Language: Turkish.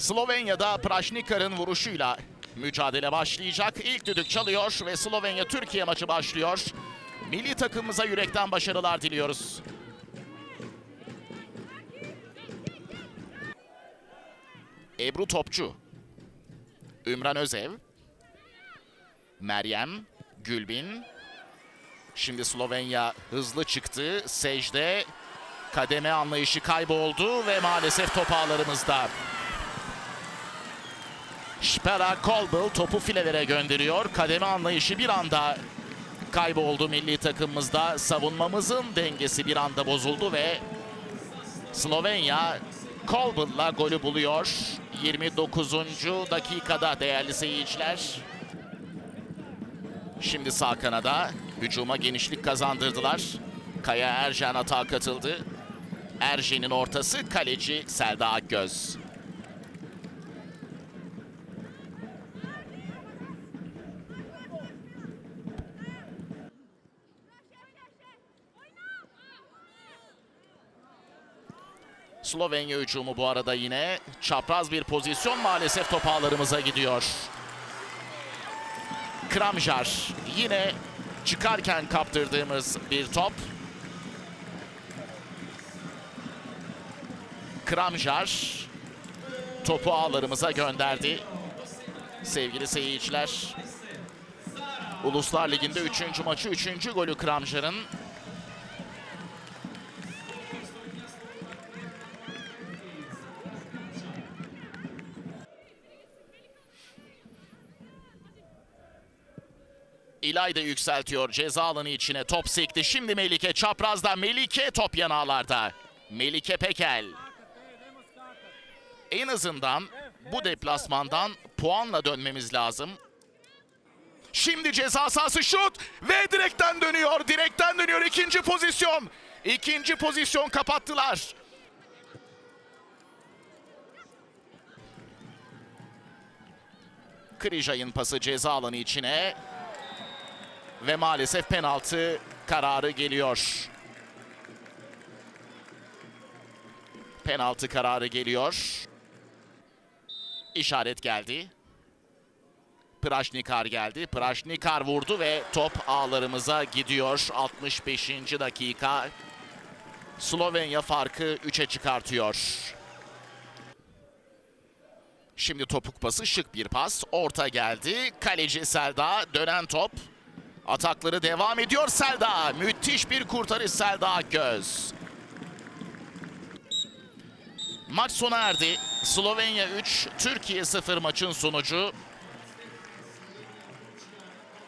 Slovenya'da Prašnikar'ın vuruşuyla mücadele başlayacak. İlk düdük çalıyor ve Slovenya-Türkiye maçı başlıyor. Milli takımımıza yürekten başarılar diliyoruz. Ebru Topçu. Ümran Özev. Meryem. Gülbin. Şimdi Slovenya hızlı çıktı. Secde. Kademe anlayışı kayboldu ve maalesef top ağlarımızda. Spera Kolbel topu filelere gönderiyor. Kademe anlayışı bir anda kayboldu milli takımımızda. Savunmamızın dengesi bir anda bozuldu ve Slovenya Kolbel'la golü buluyor. 29. dakikada değerli seyirciler. Şimdi sağ kanada hücuma genişlik kazandırdılar. Kaya Ercan atağa katıldı. Erjen'in ortası kaleci Selda Akgöz. Slovenya hücumu bu arada yine çapraz bir pozisyon maalesef top ağlarımıza gidiyor. Kramjar yine çıkarken kaptırdığımız bir top. Kramjar topu ağlarımıza gönderdi. Sevgili seyirciler. Uluslar Ligi'nde 3. maçı 3. golü Kramjar'ın. İlayda yükseltiyor ceza alanı içine top sekti. Şimdi Melike çaprazda Melike top yanağlarda. Melike Pekel. En azından bu deplasmandan puanla dönmemiz lazım. Şimdi ceza sahası şut ve direkten dönüyor. Direkten dönüyor ikinci pozisyon. İkinci pozisyon kapattılar. Krijay'ın pası ceza alanı içine ve maalesef penaltı kararı geliyor. Penaltı kararı geliyor. İşaret geldi. Praşnikar geldi. Praşnikar vurdu ve top ağlarımıza gidiyor. 65. dakika. Slovenya farkı 3'e çıkartıyor. Şimdi topuk pası şık bir pas. Orta geldi. Kaleci Selda dönen top. Atakları devam ediyor Selda. Müthiş bir kurtarış Selda Göz. Maç sona erdi. Slovenya 3, Türkiye 0 maçın sonucu.